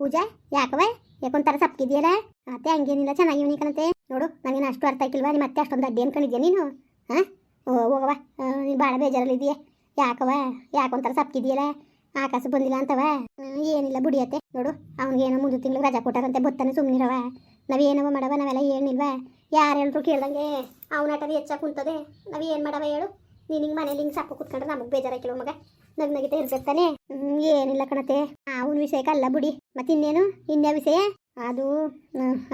ಪೂಜಾ ಯಾಕವ ಯಾಕೊಂಥರ ಸಪ್ಕಿದ್ಯಲ್ಲ? ಅತ್ತೆ ಹಂಗೇನಿಲ್ಲ ಚೆನ್ನಾಗಿವ್ನಿ ಕಣತೆ. ನೋಡು, ನನಗೇನು ಅಷ್ಟು ಅರ್ಥ ಆಯ್ಕಿಲ್ವಾ ನಿಮ್ಮ ಮತ್ತೆ ಅಷ್ಟೊಂದು ಅಡ್ಡಿ ಅನ್ಕೊಂಡಿದ್ಯಾ ನೀನು? ಹಾಂ ಹೋಗವ ನೀನು ಭಾಳ ಬೇಜಾರಲ್ಲಿದ್ದೀಯ. ಯಾಕವ ಯಾಕೊಂಥರ ಸಪ್ಕಿದ್ಯಲ್ಲ? ಆಕಾಶ ಬಂದಿಲ್ಲ ಅಂತವ ಏನಿಲ್ಲ, ಬುಡಿಯತ್ತೆ. ನೋಡು, ಅವ್ನಿಗೇನೋ ಮುಂದೆ ತಿಂಗಳು ರಜಾ ಕೊಟ್ಟಾರಂತೆ, ಬತ್ತಾನೆ ಸುಮ್ಮನಿರವ ನಾವೇನವ ಮಾಡವ, ನಾವೆಲ್ಲ ಏನಿಲ್ವ? ಯಾರು ಕೇಳ್ದಂಗೆ ಅವನಾಟದ ಹೆಚ್ಚಾಗಿ ಕುಂತದೆ. ನಾವು ಏನು ಮಾಡವ ಹೇಳು? ನೀನು ಹಿಂಗೆ ಮನೇಲಿ ಹಿಂಗೆ ಸಪ್ಪ ಕುತ್ಕೊಂಡ್ರೆ ನಮಗೆ ಬೇಜಾರಾಕಿಲ್ಲ ಮಗ? ನಗ್ ನಗಿತ ಇರ್ಬೇಕು ತಾನೆ ಏನಿಲ್ಲ ಕಣತೆ. ಅವನ ವಿಷಯಕ್ಕೆ ಅಲ್ಲ ಬಿಡಿ. ಮತ್ತಿನ್ನೇನು ಇನ್ಯಾ ವಿಷಯ? ಅದು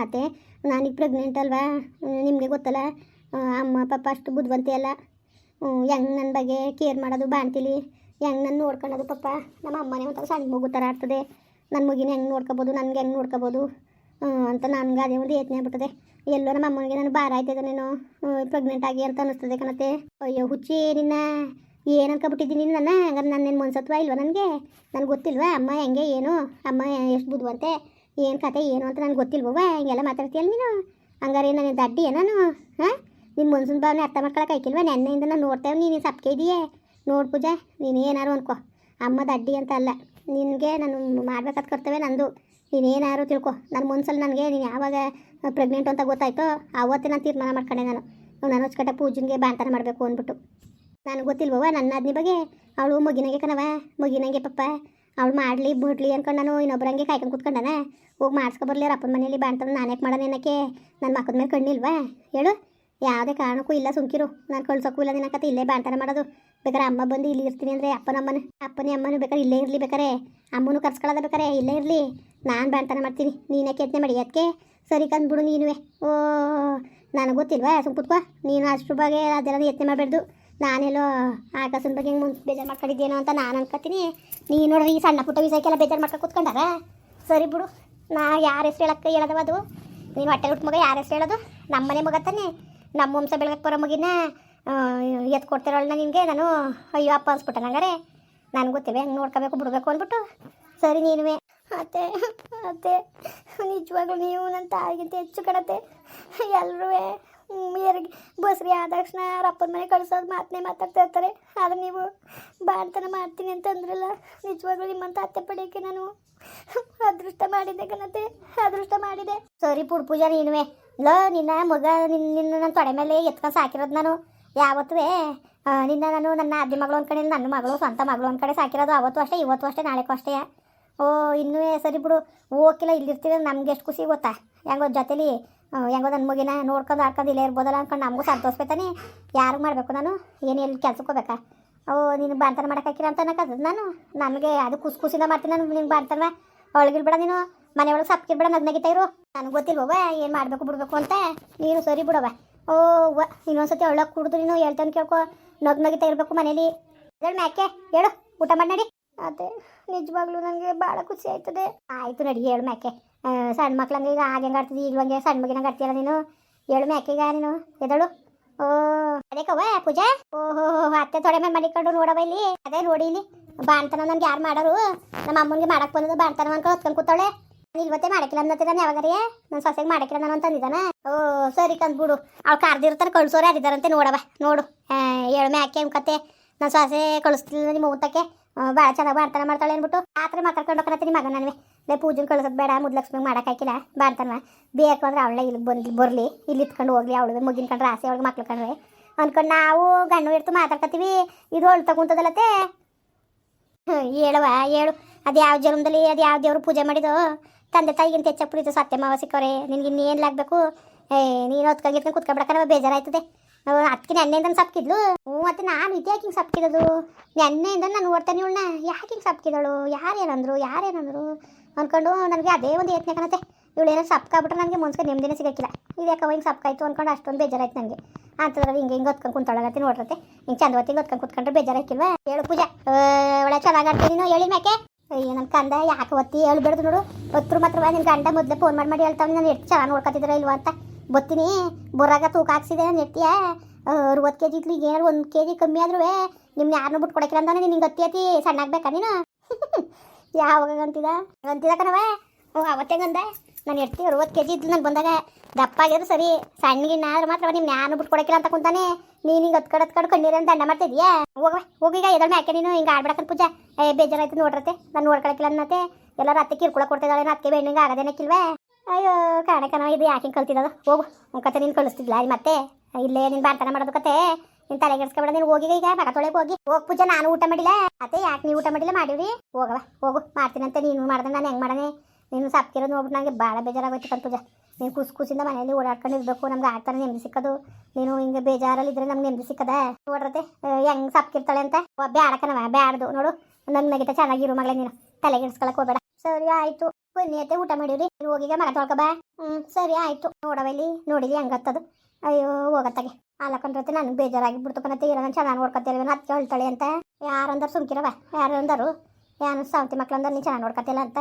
ಅತ್ತೆ, ನಾನೀಗ ಪ್ರೆಗ್ನೆಂಟ್ ಅಲ್ವಾ? ನಿಮಗೆ ಗೊತ್ತಲ್ಲ ಅಮ್ಮ, ಪಾಪ ಅಷ್ಟು ಬುದ್ಧಿವಂತೆ ಅಲ್ಲ. ಹೆಂಗ್ ನನ್ನ ಬಗ್ಗೆ ಕೇರ್ ಮಾಡೋದು ಬಾಣ್ತಿಲಿ? ಹೆಂಗೆ ನನ್ನ ನೋಡ್ಕೊಳ್ಳೋದು ಪಾಪ? ನಮ್ಮ ಅಮ್ಮನೇ ಒಂಥರ ಸಣ್ಣ ಮಗು ಥರ ಆಡ್ತದೆ ನನ್ನ ಮಗಿನ ಹೆಂಗೆ ನೋಡ್ಕೋಬೋದು, ನನಗೆ ಹೆಂಗೆ ನೋಡ್ಕೋಬೋದು? ಅಂತ ನನಗೆ ಅದೇ ಒಂದು ಯೋಚನೆ ಆಗ್ಬಿಟ್ಟದೆ. ಎಲ್ಲೋ ನಮ್ಮ ಅಮ್ಮನಿಗೆ ನಾನು ಭಾರ ಆಯ್ತದೇನೇನೋ ಪ್ರೆಗ್ನೆಂಟ್ ಆಗಿ ಅಂತ ಅನ್ನಿಸ್ತದೆ ಕಣತೆ. ಅಯ್ಯೋ ಹುಚ್ಚಿ ನಿನ್ನ. ಏನು ಅನ್ಕೊಬಿಟ್ಟಿದ್ದೀನಿ ನನ್ನ? ಹಂಗಾರೆ ನನ್ನೇನು ಮನ್ಸತ್ವ ಇಲ್ವಾ ನನಗೆ? ನನಗೆ ಗೊತ್ತಿಲ್ವಾ? ಅಮ್ಮ ಹೆಂಗೆ, ಏನು? ಅಮ್ಮ ಎಷ್ಟು ಬುದ್ಧವಂತೆ? ಏನು ಕತೆ, ಏನು ಅಂತ ನನಗೆ ಗೊತ್ತಿಲ್ವವ ಹಿಂಗೆಲ್ಲ ಮಾತಾಡ್ತೀಯಲ್ಲ ನೀನು? ಹಂಗಾರೆ ನನ್ನ ದಡ್ಡಿ ನಾನು? ಹಾಂ? ನಿನ್ನ ಮನ್ಸಿನ ಭಾವನೆ ಅರ್ಥ ಮಾಡ್ಕೊಳಕ್ಕೆ ಆಯ್ಕಿಲ್ವಾ? ನೆನ್ನೆಯಿಂದ ನಾನು ನೋಡ್ತೇವೆ ನೀನು ಸಪ್ಕೆ ಇದೆಯೇ? ನೋಡು ಪೂಜಾ, ನೀನು ಏನಾರು ಅನ್ಕೋ. ಅಮ್ಮ ದಡ್ಡಿ ಅಂತ ಅಲ್ಲ. ನಿನಗೆ ನಾನು ಮಾಡ್ಬೇಕಾದ ಕರ್ತವ್ಯ ನಂದು. ನೀನೇನಾರು ತಿಳ್ಕೊ. ನನ್ನ ಮನ್ಸಲ್ಲಿ ನನಗೆ ನೀನು ಯಾವಾಗ ಪ್ರೆಗ್ನೆಂಟ್ ಅಂತ ಗೊತ್ತಾಯ್ತೋ ಆವತ್ತೇ ನಾನು ತೀರ್ಮಾನ ಮಾಡ್ಕೊಂಡೆ ನಾನು. ನಾನು ಹೊಚ್ಕಟ್ಟ ಪೂಜೆಗೆ ಬಾಂತನ ಮಾಡಬೇಕು ಅಂದ್ಬಿಟ್ಟು. ನನಗೆ ಗೊತ್ತಿಲ್ವವ ನನ್ನ ಅದ್ನಿ ಬಗ್ಗೆ. ಅವಳು ಮುಗಿನಂಗೆ ಕಣವ ಮುಗಿನಂಗೆ ಪಪ್ಪ. ಅವಳು ಮಾಡಲಿ, ಬಿಡ್ಲಿ ಅನ್ಕೊಂಡು ನಾನು ಇನ್ನೊಬ್ರಂಗೆ ಕಾಯ್ಕೊಂಡು ಕೂತ್ಕೊಂಡನ. ಹೋಗಿ ಮಾಡಿಸ್ಕೊಬರ್ಲಿ ಅವ್ರ ಅಪ್ಪನ ಮನೇಲಿ ಬಾಣ್ತನ ನಾನು ಯಾಕೆ ಮಾಡೋಣ ಏನಕ್ಕೆ ನನ್ನ ಮಕ್ಕದ ಮೇಲೆ ಕಣ್ಣಿಲ್ವಾ? ಹೇಳು. ಯಾವುದೇ ಕಾರಣಕ್ಕೂ ಇಲ್ಲ ಸುಮ್ಕಿರು. ನಾನು ಕಳ್ಸೋಕ್ಕೂ ಇಲ್ಲ ನಿನ್ನಕತ್ತೆ ಇಲ್ಲೇ ಬಾಣ್ತಾನೆ ಮಾಡೋದು. ಬೇಕಾದ್ರೆ ಅಮ್ಮ ಬಂದು ಇಲ್ಲಿ ಇರ್ತೀನಿ ಅಂದರೆ ಅಪ್ಪನಮ್ಮನ ಅಪ್ಪನೇ ಅಮ್ಮನೂ ಬೇಕಾದ್ರೆ ಇಲ್ಲೇ ಇರಲಿ ಬೇಕಾರೆ. ಅಮ್ಮನೂ ಕರ್ಸ್ಕೊಳ್ಳೋದ ಬೇಕಾರೆ, ಇಲ್ಲೇ ಇರಲಿ. ನಾನು ಬಾಣ್ತನ ಮಾಡ್ತೀನಿ. ನೀನಕ್ಕೆ ಯತ್ನೆ ಮಾಡಿ ಅದಕ್ಕೆ ಸರಿ ಕಂದ್ಬಿಡು ನೀನುವೆ. ಓ, ನನಗೆ ಗೊತ್ತಿಲ್ವಾ ಸುಮ್ ಕುತ್ಕೋ. ನೀನು ಅಷ್ಟು ಬಗ್ಗೆ ಅದೆಲ್ಲ ಯತ್ನೆ ಮಾಡಬಾರ್ದು ನಾನೆಲ್ಲೋ ಆಕಾಶನ ಬಗ್ಗೆ ಹಿಂಗೆ ಮುಂದೆ ಬೇಜಾರು ಮಾಡ್ಕೊಂಡಿದ್ದೇನೋ ಅಂತ ನಾನು ಅನ್ಕೋತೀನಿ. ನೀನು ನೋಡ್ರಿ ಈ ಸಣ್ಣ ಪುಟ್ಟ ವಿಷಯಕ್ಕೆಲ್ಲ ಬೇಜಾರು ಮಾಡ್ಕೊ ಕೂತ್ಕೊಂಡಾರ? ಸರಿ ಬಿಡು. ನಾ ಯಾರ ಹೆಸ್ರು ಹೇಳಕ್ಕೆ ಹೇಳದವ ಅದು? ನೀನು ಹೊಟ್ಟೆ ಹುಟ್ಟು ಮಗ ಯಾರ ಹೆಸ್ರು ಹೇಳೋದು? ನಮ್ಮನೆ ಮಗ ತಾನೆ. ನಮ್ಮ ವಂಶ ಬೆಳಗಕ್ಕೆ ಬರೋ ಮಗಿನ ಎತ್ತು ಕೊಡ್ತಿರೋಳನ್ನ ನಿನಗೆ ನಾನು ಅಯ್ಯೋ ಅಪ್ಪ ಅನ್ಸ್ಬಿಟ್ಟೆ ನಂಗಾರೆ ನನಗೆ ಗೊತ್ತಿವೆ, ಹಂಗೆ ನೋಡ್ಕೋಬೇಕು, ಬಿಡಬೇಕು ಅಂದ್ಬಿಟ್ಟು. ಸರಿ ನೀನುವೆ. ಅತ್ತೆ ಅತ್ತೆ, ನಿಜವಾಗ್ಲೂ ನೀವು ನನ್ನ ತಾಯಿಗಿಂತ ಹೆಚ್ಚು ಕಡತೆ ಎಲ್ಲರೂ ಏರಿಗೆ ಬಸ್ರಿ ಆದ ತಕ್ಷಣ ಅಪ್ಪನ ಮನೆ ಕಳ್ಸೋದು ಮಾತನ್ನೇ ಮಾತಾಡ್ತಾ ಇರ್ತಾರೆ. ಆದ್ರೆ ನೀವು ಬಾಣ್ತನ ಮಾಡ್ತೀನಿ ಅಂತ ಅಂದ್ರಲ್ಲ ನಿಜವಾಗ್ಲೂ ನಿಮ್ಮಂತ ಅತ್ತೆ ಪಡೆಯೋಕ್ಕೆ ನಾನು ಅದೃಷ್ಟ ಮಾಡಿದ್ದೆ ಕಣತೆ ಅದೃಷ್ಟ ಮಾಡಿದೆ ಸರಿ ಪುಡ್ ಪೂಜಾ, ನೀನುವೆ. ಲ, ನಿನ್ನ ಮಗ ನಿನ್ನ ನಿನ್ನ ತೊಡೆ ಮೇಲೆ ಎತ್ಕೊಂಡು ಸಾಕಿರೋದು ನಾನು. ಯಾವತ್ತೂ ನಿನ್ನ ನಾನು ನನ್ನ ಅಜ್ಜಿ ಮಗಳು ಒಂದು ಕಡೆ ನನ್ನ ಮಗಳು ಸ್ವಂತ ಮಗಳು ಒಂದು ಕಡೆ ಸಾಕಿರೋದು ಅವತ್ತು ಅಷ್ಟೇ, ಇವತ್ತು ಅಷ್ಟೇ, ನಾಳೆಗೂ ಅಷ್ಟೇ. ಓ ಇನ್ನೂ ಸರಿ ಬಿಡು. ಹೋಗಿಲ್ಲ ಇಲ್ಲಿರ್ತೀವಿ ನಮ್ಗೆ ಎಷ್ಟು ಖುಷಿ ಗೊತ್ತಾ? ಹೆಂಗೋ ಜೊತೆಲಿ ಹೆಂಗೋ ನನ್ನ ಮಗಿನ ನೋಡ್ಕೊಂಡು ಆಡ್ಕೊಂಡು ಇಲ್ಲೇ ಇರ್ಬೋದಲ್ಲ ಅನ್ಕೊಂಡು ನಮಗೂ ಸಂತೋಷಪೈತಾನೆ ಯಾರಿಗೆ ಮಾಡಬೇಕು ನಾನು? ಏನು ಎಲ್ಲಿ ಕೆಲ್ಸಕ್ಕೆ ಹೋಗ್ಬೇಕಾ? ಓ, ನೀನು ಬಾಣ್ತನ ಮಾಡೋಕ್ಕಾಕಿರ ಅಂತ ಅನ್ನಕದ ನಾನು? ನಮಗೆ ಅದು ಖುಷಿ ಖುಷಿಯಿಂದ ಮಾಡ್ತೀನಿ ನಾನು ನಿಂಗೆ ಬಾಣ್ತನ ಒಳಗಿರ್ಬೇಡ ನೀನು. ಮನೆ ಒಳಗೆ ಸಪ್ಕಿರ್ಬೇಡ ನಗ್ನಗಿತಾ ಇರು. ನನಗೆ ಗೊತ್ತಿಲ್ವ ಏನು ಮಾಡಬೇಕು ಬಿಡಬೇಕು ಅಂತ? ನೀನು ಸರಿ ಬಿಡವ ಓ, ವ, ಇನ್ನೊಂದ್ಸತಿ ಒಳಗೆ ಕುಡಿದು ನೀನು ಹೇಳ್ತಾನೆ ಕೇಳ್ಕೊ. ನಗ್ನಗಿತಾ ಇರಬೇಕು ಮನೇಲಿ. ಹೇಳು ಮ್ಯಾಕೆ? ಹೇಳು, ಊಟ ಮಾಡಿ ನಡಿ. ಅದೇ, ನಿಜವಾಗ್ಲೂ ನನಗೆ ಭಾಳ ಖುಷಿ ಆಯ್ತದೆ. ಆಯ್ತು ನಡಿ, ಹೇಳು ಮ್ಯಾಕೆ. ಸಣ್ಣ ಮಕ್ಳಂಗೆ ಈಗ ಹಾಗೆ ಆಡ್ತಿದ್ದಿ, ಈಗ ಹಂಗೆ ಸಣ್ಣ ಮಗಿನ ಆಡ್ತೀಯಲ್ಲ ನೀನು? ಹೇಳು ಮ್ಯಾಕೆಗ ನೀನು? ಎದಳು ಓ, ಅದೇ ಪೂಜೆ ಪೂಜಾ? ಓಹೋ, ಅತ್ತೆ ತೊಡೆ ಮೇಲೆ ಮಡಿಕೊಂಡು ನೋಡವ ಇಲ್ಲಿ. ಅದೇ ನೋಡಿ ಇಲ್ಲಿ. ಬಾಣ್ತನ ನನ್ಗೆ ಯಾರು ಮಾಡೋರು? ನಮ್ಮ ಅಮ್ಮನಿಗೆ ಮಾಡಕ್ ಬಂದದ ಬಾಣ್ತನ ಅನ್ಕೊಂಡು ಹೊತ್ಕೊಂಡು ಕೂತಾಳೆ ನಾನು ಇವತ್ತೇ ಮಾಡಕ್ಕಿಲ್ಲ ಅನ್ನತ್ತೆ ನಾನು ನನ್ನ ಸೊಸೆಗೆ ಮಾಡಕ್ಕಿಲ್ಲ ನಾನು ಅಂತಂದಿದ್ದಾನ? ಓ, ಸರಿ ಕಂದ್ಬಿಡು ಅವ್ಳು ಕಾರ್ದಿರ್ತಾರೆ ಕಳ್ಸೋರೆ ಯಾರಿದ್ದಾರಂತೆ ನೋಡವ ನೋಡು. ಹೇಳು ಮ್ಯಾಕೆ ಕತೆ. ನನ್ನ ಸೊಸೆ ಕಳಿಸ್ತಿಲ್ಲ ನಿಮ್ಮ ಊಟಕ್ಕೆ. ಭಾಳ ಚೆನ್ನಾಗಿ ಬಾಡ್ತಾನ ಮಾಡ್ತಾಳೆ ಅಂದ್ಬಿಟ್ಟು ಆತ್ರೆ ಮಾತಾಡ್ಕೊಂಡು ಹೋಗ್ತಾನೆ ಮಗ ನನಗೆ ಲೇ ಪೂಜೆ ಕಳ್ಸೋದು ಬೇಡ, ಮುದ್ಲಕ್ಷ್ಮಿಗೆ ಮಾಡೋಕ್ಕಾಕಿಲ್ಲ ಬಾಡ್ತಾನ ಬೇಕು ಅಂದ್ರೆ ಅವಳೆ ಇಲ್ಲಿ ಬಂದು ಬರಲಿ. ಇಲ್ಲಿ ಇತ್ಕೊಂಡು ಹೋಗ್ಲಿ ಅವಳು ಮುಗಿನ ಕಂಡ್ರೆ, ಆಸೆ ಅವಳಿಗೆ ಮಕ್ಳು ಕಂಡ್ರೆ. ಅಂದ್ಕೊಂಡು ನಾವು ಗಂಡು ಇರ್ತು ಮಾತಾಡ್ಕೊತೀವಿ ಇದು ಹೊಳ್ ತಗೊಂತದಲ್ಲತ್ತೆ ಹೇಳುವ, ಹೇಳು. ಅದು ಯಾವ ಜನ್ಮದಲ್ಲಿ, ಅದು ಯಾವ ದೇವ್ರು ಪೂಜೆ ಮಾಡಿದೋ? ತಂದೆ ತಾಯಿಗಿಂತ ಹೆಚ್ಚಾಗಿ ಪುಡಿತು ಸತ್ಯ ಮಾವ ಸಿಕ್ಕವ್ರೆ. ನಿನ್ಗೆ ಇನ್ನೇನು ಏ, ನೀನು ಹೊತ್ಕೊಂಡಿರ್ಕೊಂಡು ಕುತ್ಕೊಬಿಡಕ ಬೇಜಾರಾಯ್ತದೆ. ಅದಕ್ಕೆ ನೆನ್ನೆಯಿಂದ ಸಪ್ಕಿದ್ಲು. ಹ್ಞೂ, ಮತ್ತೆ ನಾನು ಇದೇ ಯಾಕೆ ಹಿಂಗೆ ಸಪ್ಕಿರೋದು ನೆನ್ನೆಯಿಂದ ನಾನು ನೋಡ್ತಾನೆ ಇವಳನ್ನ ಯಾಕೆ ಹಿಂಗೆ ಸಪ್ಕಿದಳು? ಯಾರೇನಂದ್ರು? ಯಾರೇನಂದ್ರು? ಅಂದ್ಕೊಂಡು ನನಗೆ ಅದೇ ಒಂದು ಯತ್ನ ಇವಳು ಏನೋ ಸಪ್ಕಾಬಿಟ್ರೆ ನನಗೆ ಮುನ್ಸ್ಕೊಂಡು ನೆಮ್ಮದಿನೇ ಸಿಗಕ್ಕಿಲ್ಲ. ಇದು ಯಾಕವ ಹಿಂಗೆ ಸಪ್ಕಾಯ್ತು ಅಂದ್ಕೊಂಡು ಅಷ್ಟೊಂದು ಬೇಜಾರಾಯ್ತು ನನಗೆ. ಅಂತಂದ್ರೆ ಹಿಂಗೆ ಹಿಂಗೆ ಹೊತ್ಕೊಂಡು ಕುಂತೊಳಗತ್ತೆ ನೋಡ್ರತ್ತೆ. ಹಿಂಗೆ ಚಂದವತ್ತಿಗೆ ಹೊತ್ಕೊಂಡು ಕುತ್ಕೊಂಡ್ರೆ ಬೇಜಾರಾಕಿಲ್ವಾ ಹೇಳು ಪೂಜಾ. ಒಳ್ಳೆ ಚೆನ್ನಾಗಿ ಆಡ್ತೀನಿ ನೀನು? ಹೇಳಿ ಮ್ಯಾಕೆ. ಅಯ್ಯೋ ನನ್ನ ಕಂದ ಯಾಕೆ ಒತ್ತಿ ಹೇಳ್ಬೇಡ್ದು ನೋಡು. ಹೊತ್ತರು ಮಾತ್ರ ನಿನ್ನ ಗಂಡ ಮೊದಲೇ ಫೋನ್ ಮಾಡಿ ಮಾಡಿ ಹೇಳ್ತಾವೆ ನಾನು ಎಷ್ಟು ಚೆನ್ನಾಗಿ ನೋಡ್ಕೊತಿದ್ರೆ ಇಲ್ವಾ ಅಂತ. ಬತ್ತೀನಿ. ಬೊರಾಗ ತೂಕ ಹಾಕ್ಸಿದೆ ನೆಟ್ಟಿಯ ಅರವತ್ತು ಕೆ ಜಿ ಇತ್ತು ಈಗ ಏನಾರು ಒಂದು ಕೆ ಜಿ ಕಮ್ಮಿ ಆದ್ರೂ ನಿಮ್ನ ಯಾರನ್ನೂ ಬಿಟ್ಟು ಕೊಡಕಿಲ್ಲ ಅಂತಾನೆ ನಿಂಗೆ ಅತ್ತಿ ಅತಿ ಸಣ್ಣ ನೀನು? ಯಾವಾಗ ಅಂತಿದ? ಅಂತಿದ ಕಣವ. ಅವತ್ತೇ ನಾನು ಎಡ್ತಿ ಅರವತ್ತು ಕೆ ಜಿ ಇದ್ದು ನಾನು ಬಂದಾಗ ದಪ್ಪ ಆಗಿದ್ರು ಸರಿ. ಸಣ್ಣಗಿನ್ನ ಆದ್ರೆ ಮಾತ್ರ ನಿಮ್ಮ ನಾನು ಬಿಟ್ಟು ಕೊಡಕಿಲ್ಲ ಅಂತ ಕುಂತಾನೆ. ನೀನು ಹಿಂಗೆ ಹತ್ಕಡೆ ಹತ್ಕಡೆ ಅಂತ ದಂಡ ಮಾಡ್ತಿದ್ಯಾ ಹೋಗ ಹೋಗೀಗ ಎದ್ರ ಮ್ಯಾಕೆ ನೀನು? ಹಿಂಗೆ ಆಡ್ಬಿಡಕನ್ ಪೂಜಾ. ಏ ಬೇಜಾರಾಯ್ತು ನೋಡ್ರತೆ ನಾನು ನೋಡ್ಕೊಳಕಿಲ್ಲ ಅನ್ನತ್ತೆ. ಎಲ್ಲರೂ ಅತ್ತೆ ಕಿರ್ಕೊಳ ಕೊಡ್ತಿದ್ದಾಳೆ ಬೆಣ್ಣಿಂಗ ಬೆಣ್ಣಿಗೆ ಆಗದೇನಕ್ಕಿಲ್ವೇ ಅಯ್ಯೋ ಕಾಣಕನ ಇದು ಯಾಕೆ ಕಲ್ತಿದ್ದ ಹೋಗು ಹೋಗು ಕತೆ ನೀನು ಮತ್ತೆ, ಇಲ್ಲೇ ನಿನ್ ಬಾರ್ತನ ಮಾಡೋದು ಕತೆ. ನೀನು ತಲೆಗೆಡ್ಸ್ಕೊಬೇಡ ನೀನು ಹೋಗಿ, ಈಗ ಮಗ ತೊಳೆಗೆ ಹೋಗಿ. ಹೋಗ್ ಪೂಜಾ, ನಾನು ಊಟ ಮಾಡಿಲ್ಲ. ಅತ್ತೆ, ಯಾಕೆ ನೀವು ಊಟ ಮಾಡಿಲ್ಲ? ಮಾಡಿವ್ರಿ. ಹೋಗವ ಹೋಗು ಮಾಡ್ತೀನಂತೆ ನೀನು ಮಾಡ್ದೆ ನಾನು ಹೆಂಗೆ ಮಾಡನೆ? ನೀನು ಸಪ್ಕಿರೋದು ನೋಡ್ಬಿಟ್ಟು ನನಗೆ ಭಾಳ ಬೇಜಾರಾಗೋಯ್ತು ಕಣ್ ಪೂಜಾ. ನೀನು ಕುಸ್ ಕುಸಿಂದ ಮನೆಯಲ್ಲಿ ಓಡಾಡ್ಕೊಂಡು ಇರಬೇಕು, ನಮ್ಗೆ ಆಗ್ತಾನೆ ನೆಮ್ಮದಿ ಸಿಕ್ಕದು. ನೀನು ಹಿಂಗೆ ಬೇಜಾರಲ್ಲಿ ಇದ್ರೆ ನಮ್ಗೆ ನೆಮ್ಮದಿ ಸಿಕ್ಕದ? ನೋಡ್ರತೆ ಹೆಂಗೆ ಸಪ್ಕಿರ್ತಾಳೆ ಅಂತ? ಬ್ಯಾಡಕನವ ಬ್ಯಾಡ್ದು, ನೋಡು. ನನ್ನ ನಗಿತ ಚೆನ್ನಾಗಿರು ಮಗಳೇ ನೀನು. ತಲೆಗೆಡ್ಸ್ಕೊಳಕ್ ಹೋಗ್ಬೇಡ. ಸರಿ, ಆಯ್ತು. ಬನ್ನಿ ಅತ್ತೆ, ಊಟ ಮಾಡಿವ್ರಿ. ನೀನು ಹೋಗಿಗ ಮಗ ತೊಳ್ಕ ಬಾ. ಹ್ಞೂ ಸರಿ, ಆಯ್ತು. ನೋಡವ ಇಲ್ಲಿ. ನೋಡಿಲಿ ಹೆಂಗತ್ತದು. ಅಯ್ಯೋ, ಹೋಗತ್ತಾಗೆ. ಅಲ್ಲಕೊಂಡ್ರತೆ ನನಗೆ ಬೇಜಾರಾಗಿ ಬಿಡ್ತು ಕಣತ್ತೆ. ಇರೋ ನಾನು ಚೆನ್ನಾಗಿ ನೋಡ್ಕೊತೀರಿ ಅದಕ್ಕೆ ಹೇಳ್ತಾಳೆ ಅಂತ. ಯಾರಂದಾರು ಸುಮ್ಕಿರವ? ಯಾರು ಅಂದರು ಯಾರು ಸಾವಂತಿ ಮಕ್ಳು ಅಂದರು ನೀನು ಚೆನ್ನಾಗಿ ನೋಡ್ಕೊತಿಲ್ಲ ಅಂತ?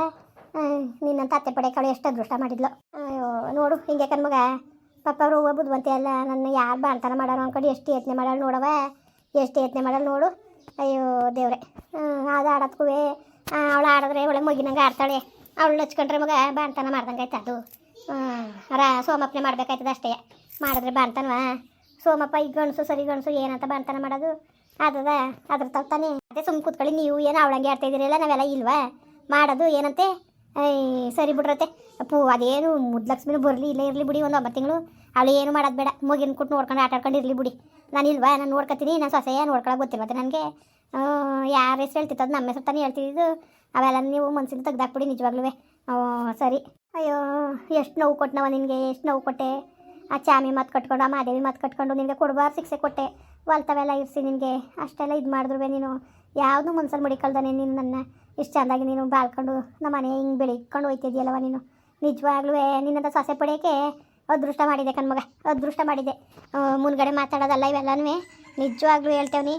ನಿನ್ನಂತ ಅತ್ತೆ ಪಡೆ ಕಳು ಎಷ್ಟು ಅದೃಷ್ಟ ಮಾಡಿದ್ಲು. ಅಯ್ಯೋ, ನೋಡು, ಹಿಂಗೆ ಕಣ್ಮಗ ಪಾಪ ಅವ್ರು ಹೂವು ಅಲ್ಲ. ನನ್ನ ಯಾರು ಬಾಳ್ತಾನ ಮಾಡೋರು ಅನ್ಕೊಂಡು ಎಷ್ಟು ಯತ್ನೆ ಮಾಡೋಳು ನೋಡವ. ಎಷ್ಟು ಯತ್ನೆ ಮಾಡೋಳು ನೋಡು. ಅಯ್ಯೋ, ದೇವ್ರೆ. ಅದು ಆಡೋದ್ಕೂ ಅವಳು ಆಡಿದ್ರೆ ಒಳ್ಳೆ ಮಗಿನಂಗೆ ಆಡ್ತಾಳೆ. ಅವಳು ಹಚ್ಕೊಂಡ್ರೆ ಮಗ ಬಾಣ್ತನ ಮಾಡ್ದಂಗೆ ಆಯ್ತು ಅದು? ಅರ ಸೋಮಪ್ಪನೆ ಮಾಡ್ಬೇಕಾಯ್ತದ ಅಷ್ಟೇ. ಮಾಡಿದ್ರೆ ಬಾಣ್ತನವ ಸೋಮಪ್ಪ ಈ ಗಣಸು ಸರಿ ಗಣಸು ಏನಂತ ಬಾಣ್ತನ ಮಾಡೋದು. ಅದದ, ಅದ್ರ ತಾನೆ. ಅದೇ ಸುಮ್ಮನೆ ಕೂತ್ಕೊಳ್ಳಿ, ನೀವು ಏನು ಅವಳಂಗೆ ಆಡ್ತಾ ಇದ್ದೀರಲ್ಲ ನಾವೆಲ್ಲ ಇಲ್ವಾ? ಮಾಡೋದು ಏನಂತೆ? ಸರಿ ಬಿಡ್ರತೆ ಅಪ್ಪು, ಅದೇನು ಮುದ್ಲಕ್ಷ್ಮಿನೂ ಬರಲಿ, ಇಲ್ಲೇ ಇರಲಿ ಬಿಡಿ ಒಂದು ಒಂಬತ್ತು ತಿಂಗಳು. ಅವಳು ಏನು ಮಾಡೋದು ಬೇಡ. ಮುಗಿನ ಕೊಟ್ಟು ನೋಡ್ಕೊಂಡು ಆಟಾಡ್ಕೊಂಡು ಇರಲಿ ಬಿಡಿ. ನಾನು ಇಲ್ವಾ? ನಾನು ನೋಡ್ಕೊತೀನಿ ನಾನು ಸೊಸೆಯ ನೋಡ್ಕೊಳಕ್ಕೆ ಗೊತ್ತಿಲ್ವತ್ತೆ ನನಗೆ. ಯಾರ ಹೆಸ್ರು ಹೇಳ್ತಿತ್ತು ಅದು ನಮ್ಮ ಹೆಸ್ರು ತಾನೇ ಹೇಳ್ತಿದ್ದು. ಅವೆಲ್ಲ ನೀವು ಮನಸ್ಸಿಂದ ತೆಗ್ದಾಕ್ಬಿಡಿ ನಿಜವಾಗ್ಲೂ ಸರಿ. ಅಯ್ಯೋ, ಎಷ್ಟು ನೋವು ಕೊಟ್ಟನವ ನಿನಗೆ, ಎಷ್ಟು ನೋವು ಕೊಟ್ಟೆ? ಆ ಚಾಮಿ ಮಾತು ಕಟ್ಕೊಂಡು, ಆ ಮಾದೇವಿ ಮಾತು ಕಟ್ಕೊಂಡು ನಿನಗೆ ಕೊಡಬಾರ್ದು ಶಿಕ್ಷೆ ಕೊಟ್ಟೆ. ಹೊಲ್ತವೆಲ್ಲ ಇರಿಸಿ ನಿನಗೆ, ಅಷ್ಟೆಲ್ಲ ಇದು ಮಾಡಿದ್ರು ನೀನು. ಯಾವುದೂ ಮನ್ಸಲ್ಲಿ ಮಡಿಕಲ್ದಾನೆ ನೀನು ನನ್ನ. ಇಷ್ಟು ಚೆಂದಾಗಿ ನೀನು ಬಾಳ್ಕೊಂಡು ನಮ್ಮ ಮನೆ ಹಿಂಗೆ ಬೆಳಿಕೊಂಡು ಹೋಯ್ತಿದ್ಯಲ್ಲವ ನೀನು. ನಿಜವಾಗ್ಲೂ ನಿನ್ನಂತ ಸೊಸೆ ಪಡೆಯೋಕ್ಕೆ ಅದೃಷ್ಟ ಮಾಡಿದೆ ಕಣ್ಮಗ, ಅದೃಷ್ಟ ಮಾಡಿದೆ. ಮುನ್ಗಡೆ ಮಾತಾಡೋದಲ್ಲ ಇವೆಲ್ಲನೂ ನಿಜವಾಗ್ಲೂ ಹೇಳ್ತೇವ್ನಿ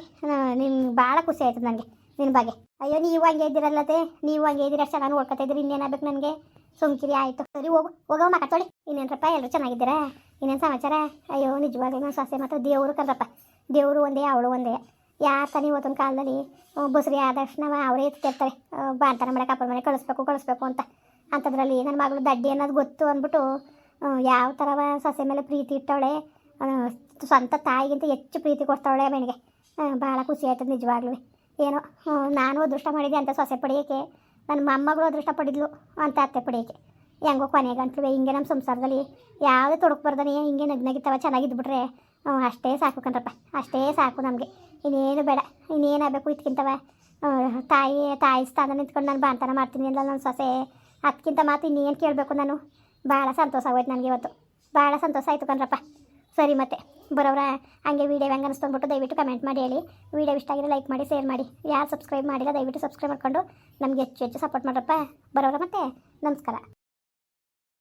ನಿಮ್ಗೆ ಭಾಳ ಖುಷಿ ಆಯ್ತದೆ ನನಗೆ ನಿನ್ನ ಬಗ್ಗೆ. ಅಯ್ಯೋ, ನೀವು ಹಂಗೆ ಇದ್ದೀರಲ್ಲತೆ ನೀವು ಹಂಗೆ ಇದ್ದೀರ ಅಷ್ಟು, ನಾನು ಇದ್ದೀರಿ ಇನ್ನೇನಾಗಬೇಕು ನನಗೆ? ಸುಮ್ಕಿರಿ, ಆಯಿತು. ಸರಿ, ಹೋಗು, ಹೋಗೋ ಮಾತಾಡಿ ಇನ್ನೇನ್ರಪ್ಪ ಎಲ್ಲರೂ ಚೆನ್ನಾಗಿದ್ದೀರಾ? ಇನ್ನೇನು ಸಮಾಚಾರ? ಅಯ್ಯೋ, ನಿಜವಾಗ್ಲೂ ನಾನು ಸೊಸೆ ಮಾತ್ರ ದೇವರು ಕಣ್ರಪ್ಪ. ದೇವರು ಒಂದೇ, ಅವಳು ಒಂದೇ. ಯಾರು ತಾನೇ ಇವತ್ತೊಂದು ಕಾಲದಲ್ಲಿ ಬಸ್ರಿ ಆದ ತಕ್ಷಣ ಅವರೇ ಎತ್ತಿರ್ತಾರೆ ಬಾಂತರ ಮಾಡಕ್ಕೆ ಅಪ್ಪನ ಮನೆ ಕಳಿಸ್ಬೇಕು ಕಳಿಸ್ಬೇಕು ಅಂತ. ಅಂಥದ್ರಲ್ಲಿ ನನ್ನ ಮಗಳು ದಡ್ಡಿ ಅನ್ನೋದು ಗೊತ್ತು ಅಂದ್ಬಿಟ್ಟು ಯಾವ ಥರವ ಸೊಸೆ ಮೇಲೆ ಪ್ರೀತಿ ಇಟ್ಟವಳೆ. ಸ್ವಂತ ತಾಯಿಗಿಂತ ಹೆಚ್ಚು ಪ್ರೀತಿ ಕೊಡ್ತಾವಳೆ ಅವನಿಗೆ. ಭಾಳ ಖುಷಿ ಆಯ್ತದೆ ನಿಜವಾಗ್ಲೂ. ಏನೋ ನಾನು ಅದೃಷ್ಟ ಮಾಡಿದೆ ಅಂತ ಸೊಸೆ ಪಡೆಯೋಕ್ಕೆ. ನನ್ನ ಮೊಮ್ಮಗಳು ಅದೃಷ್ಟ ಪಡಿದ್ಲು ಅಂತ ಅತ್ತೆ ಪಡೆಯೋಕ್ಕೆ. ಹೆಂಗೋ ಕೊನೆ ಗಂಟ್ಲು ಹಿಂಗೆ ನಮ್ಮ ಸಂಸಾರದಲ್ಲಿ ಯಾವುದೇ ತೊಡಕು ಬರ್ದಾನೆ ಹಿಂಗೆ ನಗ್ನಗಿತ್ತವ ಚೆನ್ನಾಗಿದ್ಬಿಟ್ರೆ ಅಷ್ಟೇ ಸಾಕು ಕಣ್ರಪ್ಪ ಅಷ್ಟೇ ಸಾಕು ನಮಗೆ. ಇನ್ನೇನು ಬೇಡ ಇನ್ನೇನಾಗಬೇಕು ಇದಕ್ಕಿಂತವ ಆ, ತಾಯಿ ತಾಯಿ ಸ್ಥಾನ ನಿಂತ್ಕೊಂಡು ನಾನು ಬಾಂತನ ಮಾಡ್ತೀನಿ ಅಲ್ಲ ನನ್ನ ಸೊಸೆ. ಅದಕ್ಕಿಂತ ಮಾತು ಇನ್ನೇನು ಕೇಳಬೇಕು ನಾನು? ಭಾಳ ಸಂತೋಷ ಆಗೋಯ್ತು ನನಗೆ ಇವತ್ತು. ಭಾಳ ಸಂತೋಷ ಆಯಿತು ಕಣ್ರಪ್ಪ. ಸರಿ ಮತ್ತೆ, ಬರೋವ್ರ ಹಂಗೆ ವೀಡಿಯೋ ಹೆಂಗೆ ಅನಿಸ್ತು ದಯವಿಟ್ಟು ಕಮೆಂಟ್ ಮಾಡಿ ಹೇಳಿ. ವೀಡಿಯೋ ಇಷ್ಟ ಆಗಿದ್ರೆ ಲೈಕ್ ಮಾಡಿ ಶೇರ್ ಮಾಡಿ. ಯಾರು ಸಬ್ಸ್ಕ್ರೈಬ್ ಮಾಡಿಲ್ಲ, ದಯವಿಟ್ಟು ಸಬ್ಸ್ಕ್ರೈಬ್ ಮಾಡ್ಕೊಂಡು ನಮಗೆ ಹೆಚ್ಚು ಹೆಚ್ಚು ಸಪೋರ್ಟ್ ಮಾಡ್ರಪ್ಪ. ಬರೋರ ಮತ್ತೆ, ನಮಸ್ಕಾರ.